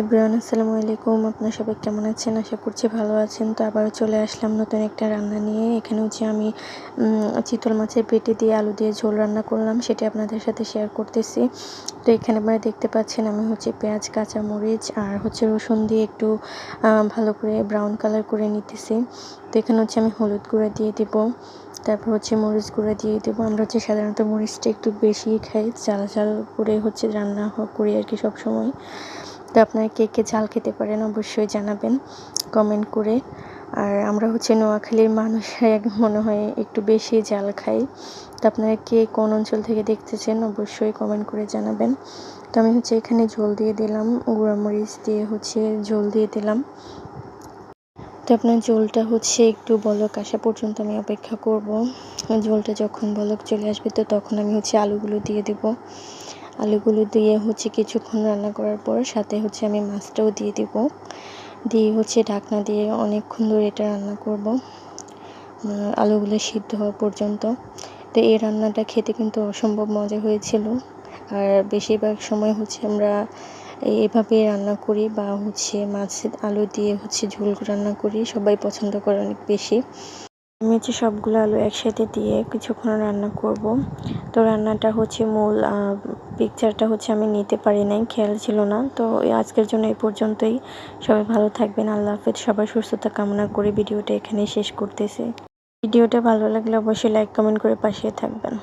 Everyone, আসসালামু আলাইকুম। আপনার সবাই কেমন আছেন? আশা করছি ভালো আছেন। তো আবারও চলে আসলাম নতুন একটা রান্না নিয়ে। এখানে হচ্ছে আমি চিতল মাছের পেটে দিয়ে আলু দিয়ে ঝোল রান্না করলাম। সেটা আপনাদের সাথে শেয়ার করতেছি। তো এখানে আপনারা দেখতে পাচ্ছেন আমি হচ্ছে পেঁয়াজ, কাঁচামরিচ আর হচ্ছে রসুন দিয়ে একটু ভালো করে ব্রাউন কালার করে নিতেছি। তো এখানে হচ্ছে আমি হলুদ গুঁড়া দিয়ে দেবো। তারপর হচ্ছে মরিচ গুঁড়া দিয়ে দেবো। আমরা হচ্ছে সাধারণত মরিচটা একটু বেশি খাই। ঝাল চাল করে হচ্ছে রান্না করি আর কি সবসময়। তো আপনারা কে কে ঝাল খেতে পারেন অবশ্যই জানাবেন কমেন্ট করে। আর আমরা হচ্ছে নোয়াখালীর মানুষ মনে হয় একটু বেশি জাল খাই। তো আপনারা কে কোন অঞ্চল থেকে দেখতেছেন অবশ্যই কমেন্ট করে জানাবেন। তো আমি হচ্ছে এখানে ঝোল দিয়ে দিলাম, গুঁড়ামরিচ দিয়ে হচ্ছে ঝোল দিয়ে দিলাম। তো আপনার ঝোলটা হচ্ছে একটু বলক আসা পর্যন্ত আমি অপেক্ষা করব। ঝোলটা যখন বলক চলে আসবে তো তখন আমি হচ্ছে আলুগুলো দিয়ে দেব। আলুগুলো দিয়ে হচ্ছে কিছুক্ষণ রান্না করার পর সাথে হচ্ছে আমি মাছটাও দিয়ে দিব। দিয়ে হচ্ছে ঢাকনা দিয়ে অনেকক্ষণ ধরে এটা রান্না করব। আলুগুলো সিদ্ধ হওয়া পর্যন্ত। তো এই রান্নাটা খেতে কিন্তু অসম্ভব মজা হয়েছিল। আর বেশিরভাগ সময় হচ্ছে আমরা এভাবে রান্না করি বা হচ্ছে মাছের আলু দিয়ে হচ্ছে ঝোল রান্না করি, সবাই পছন্দ করে অনেক বেশি। আমি হচ্ছে সবগুলো আলু একসাথে দিয়ে কিছুক্ষণ রান্না করব। তো রান্নাটা হচ্ছে মূল পিকচারটা হচ্ছে আমি নিতে পারি নাই, খেয়াল ছিল না। তো আজকের জন্য এই পর্যন্তই। সবাই ভালো থাকবেন, আল্লাহ হাফেজ। সবাই সুস্থতা কামনা করে ভিডিওটা এখানেই শেষ করতেছি। ভিডিওটা ভালো লাগলে অবশ্যই লাইক কমেন্ট করে পাশে থাকবেন।